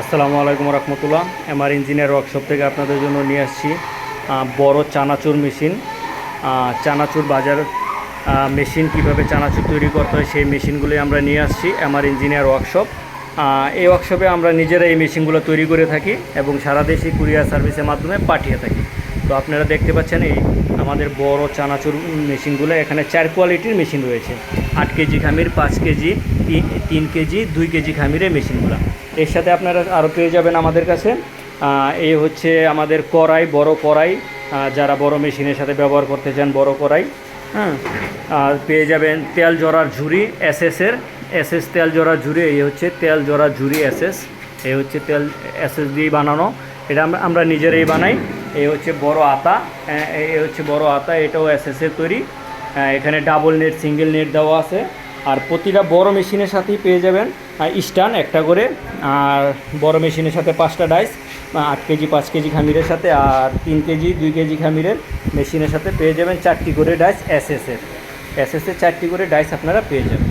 আসসালামু আলাইকুম রহমতুল্লাহ। MR engineer workshop থেকে আপনাদের জন্য নিয়ে আসছি বড় চানাচুর মেশিন। চানাচুর বাজার মেশিন কীভাবে চানাচুর তৈরি করতে হয় সেই মেশিনগুলি আমরা নিয়ে আসছি, এমআর ইঞ্জিনিয়ার ওয়ার্কশপ এই ওয়ার্কশপে আমরা নিজেরা এই মেশিনগুলো তৈরি করে থাকি এবং সারা দেশে কুরিয়ার সার্ভিসের মাধ্যমে পাঠিয়ে থাকি। তো আপনারা দেখতে পাচ্ছেন এই আমাদের বড় চানাচুর মেশিনগুলো, এখানে চার কোয়ালিটির মেশিন রয়েছে। আট কেজি খামির, পাঁচ কেজি, তিন কেজি, দুই কেজি খামির এই মেশিনগুলো। এর সাথে আপনারা আরও পেয়ে যাবেন আমাদের কাছে। এই হচ্ছে আমাদের কড়াই, বড় কড়াই। যারা বড় মেশিনের সাথে ব্যবহার করতে চান, বড় কড়াই। হ্যাঁ? আর পেয়ে যাবেন তেল জড়ার ঝুড়ি এসএসের এসএস তেল জড়ার ঝুড়ি, এই হচ্ছে তেল জড়ার ঝুড়ি এসএস। এই হচ্ছে তেল এসএস দিয়ে বানানো। এটা আমরা আমরা নিজেরাই বানাই। এই হচ্ছে বড় আতা। এই হচ্ছে বড় আতা, এটাও এসএসের তৈরি। এখানে ডাবল নেট সিঙ্গেল নেট দেওয়া আছে। আর প্রতিটা বড় মেশিনের সাথেই পেয়ে যাবেন স্টান একটা করে। আর বড় মেশিনের সাথে পাঁচটা ডাইস আট কেজি, পাঁচ কেজি খামিরের সাথে আর তিন কেজি, দুই কেজি খামিরের মেশিনের সাথে পেয়ে যাবেন চারটি করে ডাইস এসএসের এসএসের চারটি করে ডাইস আপনারা পেয়ে যাবেন।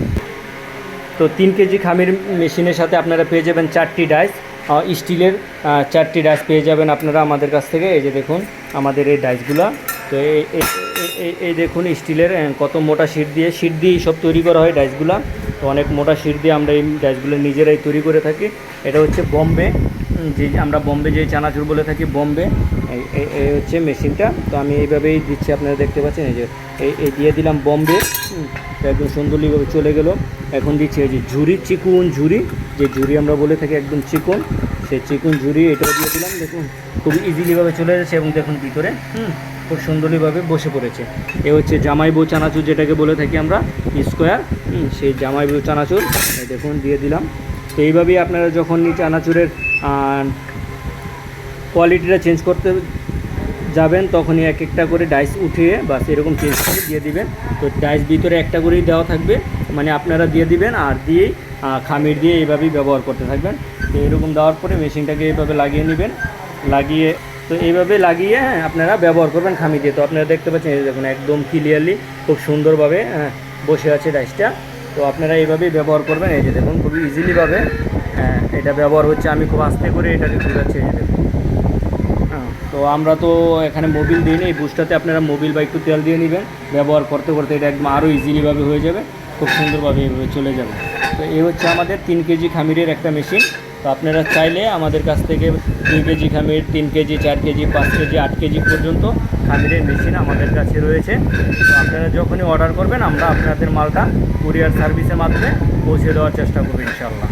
তো তিন কেজি খামির মেশিনের সাথে আপনারা পেয়ে যাবেন চারটি ডাইস স্টিলের চারটি ডাইস পেয়ে যাবেন আপনারা আমাদের কাছ থেকে। এই যে দেখুন, আমাদের এই ডাইসগুলো তো এই, এই- দেখুন স্টিলের কত মোটা শিট দিয়ে শিট দিয়ে সব তৈরি করা হয় ডাইসগুলো। তো অনেক মোটা শিট দিয়ে আমরা এই ডাইসগুলো নিজেরাই তৈরি করে থাকি। এটা হচ্ছে বম্বে। যে, আমরা বম্বে যে চানাচুর বলে থাকি, বম্বে। এই হচ্ছে মেশিনটা। তো আমি এইভাবেই দিচ্ছি, আপনারা দেখতে পাচ্ছেন এই যে, এই দিয়ে দিলাম বম্বে। একদম সুন্দরভাবে চলে গেল। এখন দিচ্ছি এই যে ঝুড়ি চিকুন ঝুড়ি যে ঝুড়ি আমরা বলে থাকি একদম চিকুন। সেই চিকুন ঝুড়ি এটাও দিয়ে দিলাম। দেখুন খুব ইজিলিভাবে চলে যাচ্ছে এবং দেখুন ভিতরে। হুম খুব সুন্দরীভাবে বসে পড়েছে। এ হচ্ছে জামাই বউ চানাচুর যেটাকে বলে থাকি আমরা স্কোয়ার হুম, সেই জামাই বউ চানাচুর। দেখুন দিয়ে দিলাম। তো এইভাবেই আপনারা যখন চানাচুরের কোয়ালিটিটা চেঞ্জ করতে যাবেন তখনই এক একটা করে ডাইস উঠিয়ে বা সেরকম চেঞ্জ করে দিয়ে দিবেন। তো ডাইস ভিতরে একটা করেই দেওয়া থাকবে। মানে আপনারা দিয়ে দিবেন আর দিয়েই খামির দিয়ে এইভাবেই ব্যবহার করতে থাকবেন। তো এরকম দেওয়ার পরে মেশিনটাকে এইভাবে লাগিয়ে নেবেন। লাগিয়ে তো এইভাবে লাগিয়ে হ্যাঁ, আপনারা ব্যবহার করবেন খামি দিয়ে তো আপনারা দেখতে পাচ্ছেন এই দেখুন একদম ক্লিয়ারলি খুব সুন্দরভাবে হ্যাঁ, বসে আছে ডাইসটা তো আপনারা এইভাবেই ব্যবহার করবেন। এই যে দেখুন খুবই ইজিলিভাবে হ্যাঁ এটা ব্যবহার হচ্ছে। আমি খুব আস্তে করে এটাকে ঘুরাচ্ছি এই যে দেখুন। হ্যাঁ, তো আমরা তো এখানে মোবিল দিইনি এই বুস্টাতে আপনারা মোবিল বা একটু তেল দিয়ে নেবেন। ব্যবহার করতে করতে এটা একদম আরও ইজিলিভাবে হয়ে যাবে। খুব সুন্দরভাবে চলে যাবে। তো এই হচ্ছে আমাদের তিন কেজি খামিরের একটা মেশিন তো আপনারা চাইলে আমাদের কাছ থেকে দুই কেজি খামির, তিন কেজি, চার কেজি, পাঁচ কেজি, আট কেজি পর্যন্ত খামিরের মেশিন আমাদের কাছে রয়েছে। তো আপনারা যখনই অর্ডার করবেন, আমরা আপনাদের মালটা কুরিয়ার সার্ভিসের মাধ্যমে পৌঁছে দেওয়ার চেষ্টা করব ইনশাল্লাহ